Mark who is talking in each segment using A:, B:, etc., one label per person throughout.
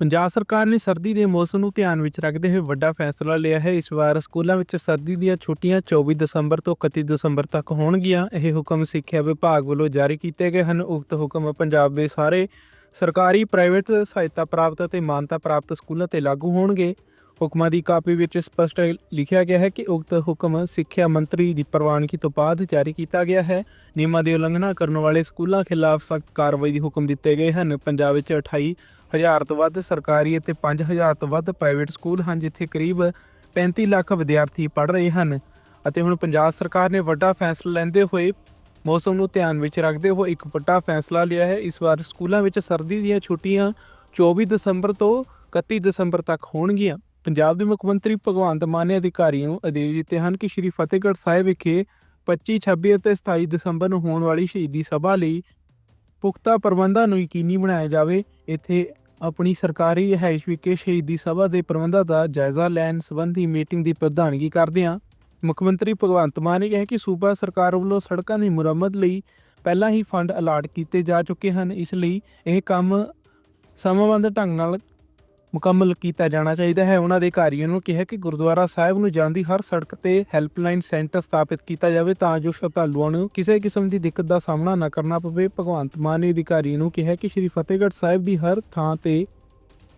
A: ਪੰਜਾਬ ਸਰਕਾਰ ਨੇ ਸਰਦੀ ਦੇ ਮੌਸਮ ਨੂੰ ਧਿਆਨ ਵਿੱਚ ਰੱਖਦੇ ਹੋਏ ਵੱਡਾ ਫੈਸਲਾ ਲਿਆ ਹੈ। ਇਸ ਵਾਰ ਸਕੂਲਾਂ ਵਿੱਚ ਸਰਦੀ ਦੀਆਂ ਛੁੱਟੀਆਂ 24 ਦਸੰਬਰ ਤੋਂ 31 ਦਸੰਬਰ ਤੱਕ ਹੋਣਗੀਆਂ। ਇਹ ਹੁਕਮ ਸਿੱਖਿਆ ਵਿਭਾਗ ਵੱਲੋਂ ਜਾਰੀ ਕੀਤੇ ਗਏ ਹਨ। ਉਕਤ ਹੁਕਮ ਪੰਜਾਬ ਦੇ ਸਾਰੇ ਸਰਕਾਰੀ, ਪ੍ਰਾਈਵੇਟ ਸਹਾਇਤਾ ਪ੍ਰਾਪਤ ਅਤੇ ਮਾਨਤਾ ਪ੍ਰਾਪਤ ਸਕੂਲਾਂ ਤੇ ਲਾਗੂ ਹੋਣਗੇ। ਹੁਕਮਾਂ ਦੀ ਕਾਪੀ ਵਿੱਚ ਸਪਸ਼ਟ ਲਿਖਿਆ ਗਿਆ ਹੈ ਕਿ ਉਕਤ ਹੁਕਮ ਸਿੱਖਿਆ ਮੰਤਰੀ ਦੀ ਪ੍ਰਵਾਨਗੀ ਤੋਂ ਬਾਅਦ ਜਾਰੀ ਕੀਤਾ ਗਿਆ ਹੈ। ਨਿਯਮਾਂ ਦੀ ਉਲੰਘਣਾ ਕਰਨ ਵਾਲੇ ਸਕੂਲਾਂ ਖਿਲਾਫ ਸਖਤ ਕਾਰਵਾਈ ਦੇ ਹੁਕਮ ਦਿੱਤੇ ਗਏ ਹਨ। ਪੰਜਾਬ ਵਿੱਚ 28 ਹਜ਼ਾਰ ਤੋਂ ਵੱਧ ਸਰਕਾਰੀ ਅਤੇ 5000 ਤੋਂ ਵੱਧ ਪ੍ਰਾਈਵੇਟ ਸਕੂਲ ਹਨ, ਜਿੱਥੇ ਕਰੀਬ 35 ਲੱਖ ਵਿਦਿਆਰਥੀ ਪੜ੍ਹ ਰਹੇ ਹਨ ਅਤੇ ਹੁਣ ਪੰਜਾਬ ਸਰਕਾਰ ਨੇ ਵੱਡਾ ਫੈਸਲਾ ਲੈਂਦੇ ਹੋਏ ਮੌਸਮ ਨੂੰ ਧਿਆਨ ਵਿੱਚ ਰੱਖਦੇ ਹੋਏ ਇੱਕ ਵੱਡਾ ਫੈਸਲਾ ਲਿਆ ਹੈ। ਇਸ ਵਾਰ ਸਕੂਲਾਂ ਵਿੱਚ ਸਰਦੀ ਦੀਆਂ ਛੁੱਟੀਆਂ 24 ਦਸੰਬਰ ਤੋਂ 31 ਦਸੰਬਰ ਤੱਕ ਹੋਣਗੀਆਂ। ਪੰਜਾਬ ਦੇ ਮੁੱਖ ਮੰਤਰੀ ਭਗਵੰਤ ਮਾਨ ਨੇ ਅਧਿਕਾਰੀਆਂ ਨੂੰ ਆਦੇਸ਼ ਦਿੱਤੇ ਹਨ ਕਿ ਸ਼੍ਰੀ ਫਤਿਹਗੜ੍ਹ ਸਾਹਿਬ ਵਿਖੇ 25 26 ਅਤੇ 27 ਦਸੰਬਰ ਨੂੰ ਹੋਣ ਵਾਲੀ ਸ਼ਹੀਦੀ ਸਭਾ ਲਈ ਪੁਖਤਾ ਪ੍ਰਬੰਧਾਂ ਨੂੰ ਯਕੀਨੀ ਬਣਾਇਆ ਜਾਵੇ। ਇੱਥੇ ਆਪਣੀ ਸਰਕਾਰੀ ਰਿਹਾਇਸ਼ ਵਿਖੇ ਸ਼ਹੀਦੀ ਸਭਾ ਦੇ ਪ੍ਰਬੰਧਾਂ ਦਾ ਜਾਇਜ਼ਾ ਲੈਣ ਸੰਬੰਧੀ ਮੀਟਿੰਗ ਦੀ ਪ੍ਰਧਾਨਗੀ ਕਰਦਿਆਂ ਮੁੱਖ ਮੰਤਰੀ ਭਗਵੰਤ ਮਾਨ ਨੇ ਕਿਹਾ ਕਿ ਸੂਬਾ ਸਰਕਾਰ ਵੱਲੋਂ ਸੜਕਾਂ ਦੀ ਮੁਰੰਮਤ ਲਈ ਪਹਿਲਾਂ ਹੀ ਫੰਡ ਅਲਾਟ ਕੀਤੇ ਜਾ ਚੁੱਕੇ ਹਨ। ਇਸ ਲਈ ਇਹ ਕੰਮ ਸਮਾਂਬੱਧ ਢੰਗ ਨਾਲ ਮੁਕੰਮਲ ਕੀਤਾ ਜਾਣਾ ਚਾਹੀਦਾ ਹੈ। ਉਹਨਾਂ ਦੇ ਅਧਿਕਾਰੀਆਂ ਨੂੰ ਕਿਹਾ ਕਿ ਗੁਰਦੁਆਰਾ ਸਾਹਿਬ ਨੂੰ ਜਾਂਦੀ ਹਰ ਸੜਕ ਤੇ ਹੈਲਪਲਾਈਨ ਸੈਂਟਰ ਸਥਾਪਿਤ ਕੀਤਾ ਜਾਵੇ ਤਾਂ ਜੋ ਸ਼ਰਧਾਲੂਆਂ ਨੂੰ ਕਿਸੇ ਕਿਸਮ ਦੀ ਦਿੱਕਤ ਦਾ ਸਾਹਮਣਾ ਨਾ ਕਰਨਾ ਪਵੇ। ਭਗਵੰਤ ਮਾਨ ਨੇ ਅਧਿਕਾਰੀਆਂ ਨੂੰ ਕਿਹਾ ਕਿ ਸ਼੍ਰੀ ਫਤਿਹਗੜ੍ਹ ਸਾਹਿਬ ਦੀ ਹਰ ਥਾਂ ਤੇ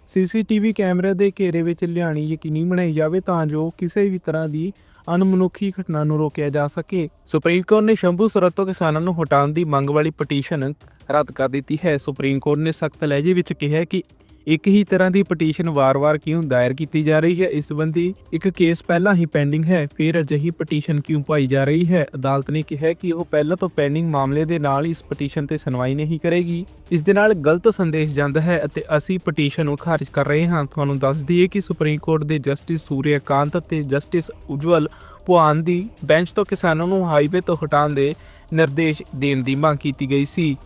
A: ਸੀਸੀਟੀਵੀ ਕੈਮਰੇ ਦੇ ਘੇਰੇ ਵਿੱਚ ਲਿਆਣੀ ਯਕੀਨੀ ਬਣਾਈ ਜਾਵੇ ਤਾਂ ਜੋ ਕਿਸੇ ਵੀ ਤਰ੍ਹਾਂ ਦੀ ਅਣਮਨੁੱਖੀ ਘਟਨਾ ਨੂੰ ਰੋਕਿਆ ਜਾ ਸਕੇ। ਸੁਪਰੀਮ ਕੋਰਟ ਨੇ ਸ਼ੰਭੂ ਸਰਹੱਦ ਤੋਂ ਕਿਸਾਨਾਂ ਨੂੰ ਹਟਾਉਣ ਦੀ ਮੰਗ ਵਾਲੀ ਪਟੀਸ਼ਨ ਰੱਦ ਕਰ ਦਿੱਤੀ ਹੈ। ਸੁਪਰੀਮ ਕੋਰਟ ਨੇ ਸਖਤ ਲਹਿਜੇ ਵਿੱਚ ਕਿਹਾ ਕਿ ਇੱਕ ਹੀ ਤਰ੍ਹਾਂ ਦੀ ਪਟੀਸ਼ਨ ਵਾਰ-ਵਾਰ ਕਿਉਂ ਦਾਇਰ ਕੀਤੀ ਜਾ ਰਹੀ ਹੈ? ਇਸ ਸੰਬੰਧੀ ਇੱਕ ਕੇਸ ਪਹਿਲਾਂ ਹੀ ਪੈਂਡਿੰਗ ਹੈ, ਫਿਰ ਅਜਿਹੀ ਪਟੀਸ਼ਨ ਕਿਉਂ ਪਾਈ ਜਾ ਰਹੀ ਹੈ? ਅਦਾਲਤ ਨੇ ਕਿਹਾ ਕਿ ਉਹ ਪਹਿਲਾਂ ਤੋਂ ਪੈਂਡਿੰਗ ਮਾਮਲੇ ਦੇ ਨਾਲ ਇਸ ਪਟੀਸ਼ਨ ਤੇ ਸੁਣਵਾਈ ਨਹੀਂ ਕਰੇਗੀ। ਇਸ ਦੇ ਨਾਲ ਗਲਤ ਸੰਦੇਸ਼ ਜਾਂਦਾ ਹੈ ਅਤੇ ਅਸੀਂ ਪਟੀਸ਼ਨ ਨੂੰ ਖਾਰਜ ਕਰ ਰਹੇ ਹਾਂ। ਤੁਹਾਨੂੰ ਦੱਸ ਦਈਏ ਕਿ ਸੁਪਰੀਮ ਕੋਰਟ ਦੇ ਜਸਟਿਸ ਸੂਰਿਆਕਾਂਤ ਅਤੇ ਜਸਟਿਸ ਉਜਵਲ ਪੁਆਨ ਦੀ ਬੈਂਚ ਤੋਂ ਕਿਸਾਨਾਂ ਨੂੰ ਹਾਈਵੇ ਤੋਂ ਹਟਾਉਣ ਦੇ ਨਿਰਦੇਸ਼ ਦੇਣ ਦੀ ਮੰਗ ਕੀਤੀ ਗਈ ਸੀ।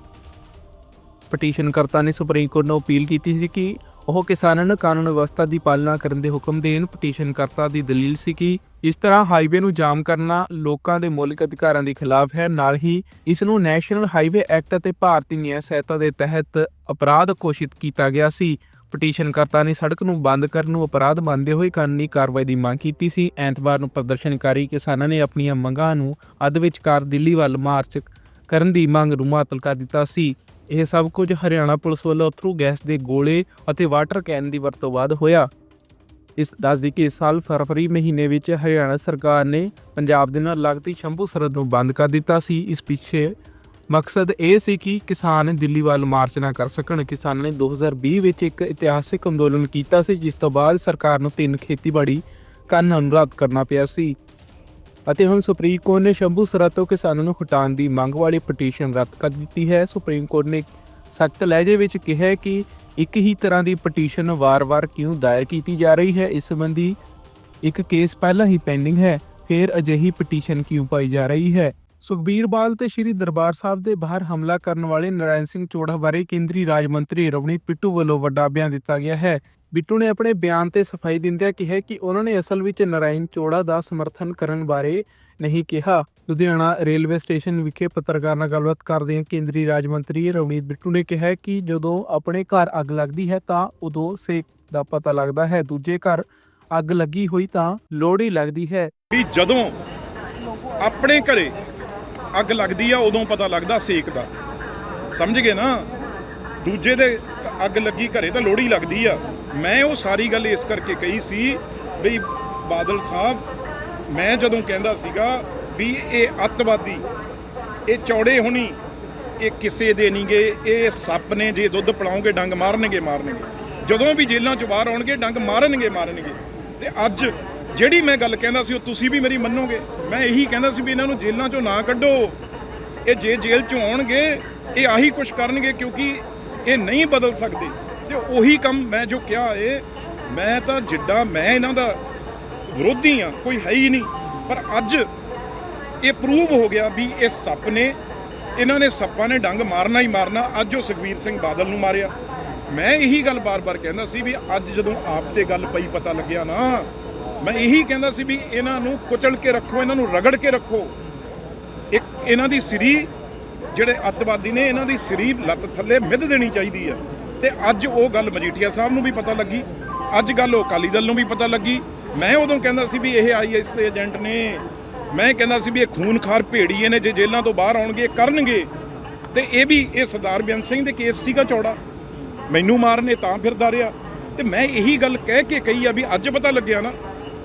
A: ਪਟੀਸ਼ਨਕਰਤਾ ਨੇ ਸੁਪਰੀਮ ਕੋਰਟ ਨੂੰ ਅਪੀਲ ਕੀਤੀ ਸੀ ਕਿ ਉਹ ਕਿਸਾਨਾਂ ਨੂੰ ਕਾਨੂੰਨ ਵਿਵਸਥਾ ਦੀ ਪਾਲਣਾ ਕਰਨ ਦੇ ਹੁਕਮ ਦੇਣ ਪਟੀਸ਼ਨਕਰਤਾ ਦੀ ਦਲੀਲ ਸੀ ਕਿ ਇਸ ਤਰ੍ਹਾਂ ਹਾਈਵੇ ਨੂੰ ਜਾਮ ਕਰਨਾ ਲੋਕਾਂ ਦੇ ਮੌਲਿਕ ਅਧਿਕਾਰਾਂ ਦੇ ਖਿਲਾਫ ਹੈ। ਨਾਲ ਹੀ ਇਸ ਨੂੰ ਨੈਸ਼ਨਲ ਹਾਈਵੇ ਐਕਟ ਅਤੇ ਭਾਰਤੀ ਨਿਆਂ ਸੰਹਿਤਾ ਦੇ ਤਹਿਤ ਅਪਰਾਧ ਘੋਸ਼ਿਤ ਕੀਤਾ ਗਿਆ ਸੀ। ਪਟੀਸ਼ਨਕਰਤਾ ਨੇ ਸੜਕ ਨੂੰ ਬੰਦ ਕਰਨ ਨੂੰ ਅਪਰਾਧ ਮੰਨਦੇ ਹੋਏ ਕਾਨੂੰਨੀ ਕਾਰਵਾਈ ਦੀ ਮੰਗ ਕੀਤੀ ਸੀ। ਐਤਵਾਰ ਨੂੰ ਪ੍ਰਦਰਸ਼ਨਕਾਰੀ ਕਿਸਾਨਾਂ ਨੇ ਆਪਣੀਆਂ ਮੰਗਾਂ ਨੂੰ ਅੱਧ ਵਿਚਕਾਰ ਦਿੱਲੀ ਵੱਲ ਮਾਰਚ ਕਰਨ ਦੀ ਮੰਗ ਨੂੰ ਮੁਅੱਤਲ ਕਰ ਦਿੱਤਾ ਸੀ। ਇਹ ਸਭ ਕੁਝ ਹਰਿਆਣਾ ਪੁਲਿਸ ਵੱਲੋਂ ਥਰੂ ਗੈਸ ਦੇ ਗੋਲੇ ਅਤੇ ਵਾਟਰ ਕੈਨ ਦੀ ਵਰਤੋਂ ਬਾਅਦ ਹੋਇਆ। ਇਸ ਦੱਸਦੀ ਕਿ ਇਸ ਸਾਲ ਫਰਵਰੀ ਮਹੀਨੇ ਵਿੱਚ ਹਰਿਆਣਾ ਸਰਕਾਰ ਨੇ ਪੰਜਾਬ ਦੇ ਨਾਲ ਲੱਗਦੀ ਸ਼ੰਭੂ ਸਰਹੱਦ ਨੂੰ ਬੰਦ ਕਰ ਦਿੱਤਾ ਸੀ। ਇਸ ਪਿੱਛੇ ਮਕਸਦ ਇਹ ਸੀ ਕਿ ਕਿਸਾਨ ਦਿੱਲੀ ਵੱਲ ਮਾਰਚ ਨਾ ਕਰ ਸਕਣ। ਕਿਸਾਨਾਂ ਨੇ 2020 ਵਿੱਚ ਇੱਕ ਇਤਿਹਾਸਿਕ ਅੰਦੋਲਨ ਕੀਤਾ ਸੀ, ਜਿਸ ਤੋਂ ਬਾਅਦ ਸਰਕਾਰ ਨੂੰ ਤਿੰਨ ਖੇਤੀਬਾੜੀ ਕਾਨੂੰਨ ਨੂੰ ਰੱਦ ਕਰਨਾ ਪਿਆ ਸੀ। ਅਤੇ ਹੁਣ ਸੁਪਰੀਮ ਕੋਰਟ ਨੇ ਸ਼ੰਭੂ ਸਰਹੱਦ ਤੋਂ ਕਿਸਾਨਾਂ ਨੂੰ ਹਟਾਉਣ ਦੀ ਮੰਗ ਵਾਲੀ ਪਟੀਸ਼ਨ ਰੱਦ ਕਰ ਦਿੱਤੀ ਹੈ। ਸੁਪਰੀਮ ਕੋਰਟ ਨੇ ਸਖਤ ਲਹਿਜੇ ਵਿੱਚ ਕਿਹਾ ਕਿ ਇੱਕ ਹੀ ਤਰ੍ਹਾਂ ਦੀ ਪਟੀਸ਼ਨ ਵਾਰ-ਵਾਰ ਕਿਉਂ ਦਾਇਰ ਕੀਤੀ ਜਾ ਰਹੀ ਹੈ? ਇਸ ਸੰਬੰਧੀ ਇੱਕ ਕੇਸ ਪਹਿਲਾਂ ਹੀ ਪੈਂਡਿੰਗ ਹੈ। ਫਿਰ ਅਜਿਹੀ ਪਟੀਸ਼ਨ ਕਿਉਂ ਪਾਈ ਜਾ ਰਹੀ ਹੈ? ਸੁਖਬੀਰ ਬਾਲ ਤੇ ਸ਼੍ਰੀ ਦਰਬਾਰ ਸਾਹਿਬ ਦੇ ਬਾਹਰ ਹਮਲਾ ਕਰਨ ਵਾਲੇ ਨਰਾਇਣ ਸਿੰਘ ਚੋੜਾ ਬਾਰੇ ਕੇਂਦਰੀ ਰਾਜ ਮੰਤਰੀ ਰਵਨੀਤ ਪਿੱਟੂ ਵੱਲੋਂ ਵੱਡਾ ਬਿਆਨ ਦਿੱਤਾ ਗਿਆ ਹੈ। ਬਿੱਟੂ ਨੇ ਆਪਣੇ ਬਿਆਨ ਤੇ ਸਫ਼ਾਈ ਦਿੰਦਿਆਂ ਕਿਹਾ ਕਿ ਉਹਨਾਂ ਨੇ ਅਸਲ ਵਿੱਚ ਨਰਾਇਣ ਚੋੜਾ ਦਾ ਸਮਰਥਨ ਕਰਨ ਬਾਰੇ ਨਹੀਂ ਕਿਹਾ। ਲੁਧਿਆਣਾ ਰੇਲਵੇ ਸਟੇਸ਼ਨ ਵਿਖੇ ਪੱਤਰਕਾਰਾਂ ਨਾਲ ਗੱਲਬਾਤ ਕਰਦਿਆਂ ਕੇਂਦਰੀ ਰਾਜ ਮੰਤਰੀ ਰਵਨੀਤ ਬਿੱਟੂ ਨੇ ਕਿਹਾ ਕਿ ਜਦੋਂ ਆਪਣੇ ਘਰ ਅੱਗ ਲੱਗਦੀ ਹੈ ਤਾਂ ਉਦੋਂ ਸੇਕ ਦਾ ਪਤਾ ਲੱਗਦਾ ਹੈ, ਦੂਜੇ ਘਰ ਅੱਗ ਲੱਗੀ ਹੋਈ ਤਾਂ ਲੋੜੀ ਲੱਗਦੀ ਹੈ।
B: ਵੀ ਜਦੋਂ ਆਪਣੇ ਘਰੇ ਅੱਗ ਲੱਗਦੀ ਆ, ਉਦੋਂ ਪਤਾ ਲੱਗਦਾ ਸੇਕ ਦਾ। ਸਮਝ ਗਏ ਨਾ? ਦੂਜੇ ਦੇ ਅੱਗ ਲੱਗੀ ਘਰੇ ਤਾਂ ਲੋੜੀ ਲੱਗਦੀ ਆ। ਮੈਂ ਉਹ ਸਾਰੀ ਗੱਲ ਇਸ ਕਰਕੇ ਕਹੀ ਸੀ ਵੀ ਬਾਦਲ ਸਾਹਿਬ, ਮੈਂ ਜਦੋਂ ਕਹਿੰਦਾ ਸੀਗਾ ਵੀ ਇਹ ਅੱਤਵਾਦੀ, ਇਹ ਚੌੜੇ ਹੋਣੀ, ਇਹ ਕਿਸੇ ਦੇ ਨਹੀਂਗੇ ਇਹ ਸੱਪ ਨੇ ਜੇ ਦੁੱਧ ਪਿਲਾਉਂਗੇ ਡੰਗ ਮਾਰਨਗੇ ਮਾਰਨਗੇ। ਜਦੋਂ ਵੀ ਜੇਲ੍ਹਾਂ ਚ ਬਾਹਰ ਆਉਣਗੇ, ਡੰਗ ਮਾਰਨਗੇ ਮਾਰਨਗੇ। ਤੇ ਅੱਜ ਜਿਹੜੀ ਮੈਂ ਗੱਲ ਕਹਿੰਦਾ ਸੀ, ਉਹ ਤੁਸੀਂ ਵੀ ਮੇਰੀ ਮੰਨੋਗੇ। ਮੈਂ ਇਹੀ ਕਹਿੰਦਾ ਸੀ ਵੀ ਇਹਨਾਂ ਨੂੰ ਜੇਲ੍ਹਾਂ ਚੋਂ ਨਾ ਕੱਢੋ। ਇਹ ਜੇ ਜੇਲ੍ਹ ਚੋਂ ਆਉਣਗੇ, ਇਹ ਆਹੀ ਕੁਝ ਕਰਨਗੇ ਕਿਉਂਕਿ ਇਹ ਨਹੀਂ ਬਦਲ ਸਕਦੇ। ਤੇ ਉਹੀ ਕੰਮ ਮੈਂ ਜੋ ਕਿਹਾ ਏ, ਮੈਂ ਤਾਂ ਜਿੱਡਾ, ਮੈਂ ਇਹਨਾਂ ਦਾ ਵਿਰੋਧੀ ਆ, ਕੋਈ ਹੈ ਹੀ ਨਹੀਂ। ਪਰ ਅੱਜ ਇਹ ਪ੍ਰੂਵ ਹੋ ਗਿਆ ਵੀ ਇਹ ਸੱਪ ਨੇ, ਇਹਨਾਂ ਨੇ ਸੱਪਾਂ ਨੇ ਡੰਗ ਮਾਰਨਾ ਹੀ ਮਾਰਨਾ, ਅੱਜ ਉਹ ਸੁਖਵੀਰ ਸਿੰਘ ਬਾਦਲ ਨੂੰ ਮਾਰਿਆ। ਮੈਂ ਇਹੀ ਗੱਲ ਬਾਰ-ਬਾਰ ਕਹਿੰਦਾ ਸੀ ਵੀ ਅੱਜ ਜਦੋਂ ਆਪ ਤੇ ਗੱਲ ਪਈ ਪਤਾ ਲੱਗਿਆ ਨਾ, ਮੈਂ ਇਹੀ ਕਹਿੰਦਾ ਸੀ ਵੀ ਇਹਨਾਂ ਨੂੰ ਕੁਚਲ ਕੇ ਰੱਖੋ, ਇਹਨਾਂ ਨੂੰ ਰਗੜ ਕੇ ਰੱਖੋ। ਇੱਕ ਇਹਨਾਂ ਦੀ ਸਰੀ, ਜਿਹੜੇ ਅੱਤਵਾਦੀ ਨੇ, ਇਹਨਾਂ ਦੀ ਸਰੀ ਲੱਤ ਥੱਲੇ ਮਿੱਧ ਦੇਣੀ ਚਾਹੀਦੀ ਆ। ਤੇ ਅੱਜ ਉਹ ਗੱਲ ਮਜੀਠੀਆ ਸਾਹਿਬ ਨੂੰ ਵੀ ਪਤਾ ਲੱਗੀ, ਅੱਜ ਗੱਲ ਉਹ ਅਕਾਲੀ ਦਲ ਨੂੰ ਵੀ ਪਤਾ ਲੱਗੀ। ਮੈਂ ਉਦੋਂ ਕਹਿੰਦਾ ਸੀ ਵੀ ਇਹ ਆਈਐਸ ਦੇ ਏਜੰਟ ਨੇ, ਮੈਂ ਕਹਿੰਦਾ ਸੀ ਵੀ ਇਹ ਖੂਨਖਾਰ ਭੇੜੀਏ ਨੇ, ਜੇ ਜੇਲ੍ਹਾਂ ਤੋਂ ਬਾਹਰ ਆਉਣਗੇ ਕਰਨਗੇ। ਤੇ ਇਹ ਵੀ ਇਹ ਸਰਦਾਰ ਬੇਅੰਤ ਸਿੰਘ ਦੇ ਕੇਸ ਸੀਗਾ ਚੌੜਾ। ਮੈਨੂੰ ਮਾਰਨੇ ਤਾਂ ਫਿਰਦਾ ਰਿਹਾ। ਤੇ ਮੈਂ ਇਹੀ ਗੱਲ ਕਹਿ ਕੇ ਕਹੀ ਆ ਵੀ ਅੱਜ ਪਤਾ ਲੱਗਿਆ ਨਾ,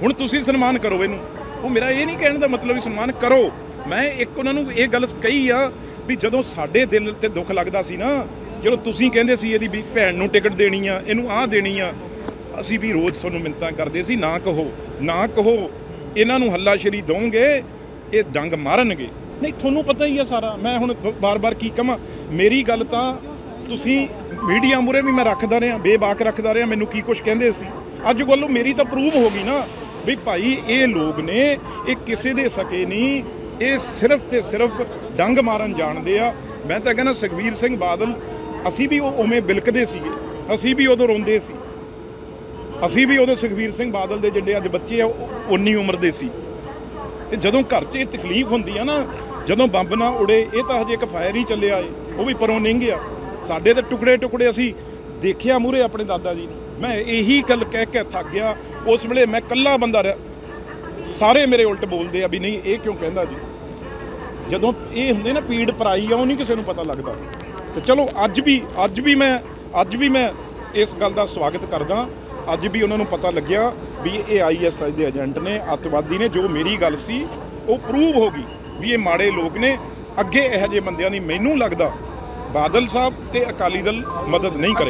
B: ਹੁਣ ਤੁਸੀਂ ਸਨਮਾਨ ਕਰੋ ਇਹਨੂੰ। ਉਹ ਮੇਰਾ ਇਹ ਨਹੀਂ ਕਹਿਣ ਦਾ ਮਤਲਬ ਵੀ ਸਨਮਾਨ ਕਰੋ। ਮੈਂ ਇੱਕ ਉਹਨਾਂ ਨੂੰ ਇਹ ਗੱਲ ਕਹੀ ਆ ਵੀ ਜਦੋਂ ਸਾਡੇ ਦਿਲ ਤੇ ਦੁੱਖ ਲੱਗਦਾ ਸੀ ਨਾ ਜਦੋਂ ਤੁਸੀਂ ਕਹਿੰਦੇ ਸੀ ਇਹਦੀ ਵੀ ਭੈਣ ਨੂੰ ਟਿਕਟ ਦੇਣੀ ਆ, ਇਹਨੂੰ ਆਹ ਦੇਣੀ ਆ। ਅਸੀਂ ਵੀ ਰੋਜ਼ ਤੁਹਾਨੂੰ ਮਿੰਤਾਂ ਕਰਦੇ ਸੀ, ਨਾ ਕਹੋ ਨਾ ਕਹੋ, ਇਹਨਾਂ ਨੂੰ ਹੱਲਾਸ਼ੇਰੀ ਦੋਗੇ ਇਹ ਡੰਗ ਮਾਰਨਗੇ। ਨਹੀਂ, ਤੁਹਾਨੂੰ ਪਤਾ ਹੀ ਆ ਸਾਰਾ, ਮੈਂ ਹੁਣ ਬਾਰ-ਬਾਰ ਕੀ ਕਹਾਂ ਮੇਰੀ ਗੱਲ ਤਾਂ ਤੁਸੀਂ ਮੀਡੀਆ ਮੂਰੇ ਵੀ ਮੈਂ ਰੱਖਦਾ ਰਿਹਾ, ਬੇਬਾਕ ਰੱਖਦਾ ਰਿਹਾ, ਮੈਨੂੰ ਕੀ ਕੁਝ ਕਹਿੰਦੇ ਸੀ। ਅੱਜ ਵੱਲੋਂ ਮੇਰੀ ਤਾਂ ਪ੍ਰੂਵ ਹੋ ਗਈ ਨਾ ਵੀ ਭਾਈ ਇਹ ਲੋਕ ਨੇ, ਇਹ ਕਿਸੇ ਦੇ ਸਕੇ ਨਹੀਂ, ਇਹ ਸਿਰਫ ਤੇ ਸਿਰਫ ਡੰਗ ਮਾਰਨ ਜਾਣਦੇ ਆ। ਮੈਂ ਤਾਂ ਕਹਿੰਦਾ ਸੁਖਬੀਰ ਸਿੰਘ ਬਾਦਲ ਅਸੀਂ ਵੀ ਉਹ ਉਵੇਂ ਬਿਲਕਦੇ ਸੀਗੇ। ਅਸੀਂ ਵੀ ਉਦੋਂ ਰੋਂਦੇ ਸੀ। ਅਸੀਂ ਵੀ ਉਦੋਂ ਸੁਖਬੀਰ ਸਿੰਘ ਬਾਦਲ ਦੇ ਜਿਹੜੇ ਅੱਜ ਬੱਚੇ ਆ, ਉਹ ਉਨੀ ਉਮਰ ਦੇ ਸੀ। ਤੇ ਜਦੋਂ ਘਰ 'ਚ ਇਹ ਤਕਲੀਫ ਹੁੰਦੀ ਆ ਨਾ, ਜਦੋਂ ਬੰਬ ਨਾ ਉੜੇ, ਇਹ ਤਾਂ ਹਜੇ ਇੱਕ ਫਾਇਰ ਹੀ ਚੱਲਿਆ ਏ। ਉਹ ਵੀ ਪਰੋਂ ਨਹੀਂ ਗਿਆ ਸਾਡੇ ਤੇ ਟੁਕੜੇ ਟੁਕੜੇ ਅਸੀਂ ਦੇਖਿਆ ਮੂਰੇ ਆਪਣੇ ਦਾਦਾ ਜੀ ਨੂੰ। ਮੈਂ ਇਹੀ ਗੱਲ ਕਹਿ ਕੇ ਥੱਕ ਗਿਆ। ਉਸ ਵੇਲੇ ਮੈਂ ਇਕੱਲਾ ਬੰਦਾ ਰਿਹਾ। ਸਾਰੇ ਮੇਰੇ ਉਲਟ ਬੋਲਦੇ ਆ ਵੀ ਨਹੀਂ, ਇਹ ਕਿਉਂ ਕਹਿੰਦਾ ਜੀ? ਜਦੋਂ ਇਹ ਹੁੰਦੇ ਨਾ ਪੀੜ ਪਰਾਈ ਆ, ਉਹ ਨਹੀਂ ਕਿਸੇ ਨੂੰ ਪਤਾ ਲੱਗਦਾ। ਤੇ ਚਲੋ ਅੱਜ ਵੀ ਅੱਜ ਵੀ ਮੈਂ, ਅੱਜ ਵੀ ਮੈਂ ਇਸ ਗੱਲ ਦਾ ਸਵਾਗਤ ਕਰਦਾ ਅੱਜ ਵੀ ਉਹਨਾਂ ਨੂੰ ਪਤਾ ਲੱਗਿਆ ਵੀ ਇਹ ਆਈਐਸਆਈ ਦੇ ਏਜੰਟ ਨੇ, ਅੱਤਵਾਦੀ ਨੇ, ਜੋ ਮੇਰੀ ਗੱਲ ਸੀ, ਉਹ ਪ੍ਰੂਵ ਹੋ ਗਈ ਵੀ ਇਹ ਮਾੜੇ ਲੋਕ ਨੇ। ਅੱਗੇ ਇਹੋ ਜਿਹੇ ਬੰਦਿਆਂ ਦੀ ਮੈਨੂੰ ਲੱਗਦਾ ਬਾਦਲ ਸਾਹਿਬ ਤੇ ਅਕਾਲੀ ਦਲ ਮਦਦ ਨਹੀਂ ਕਰੇ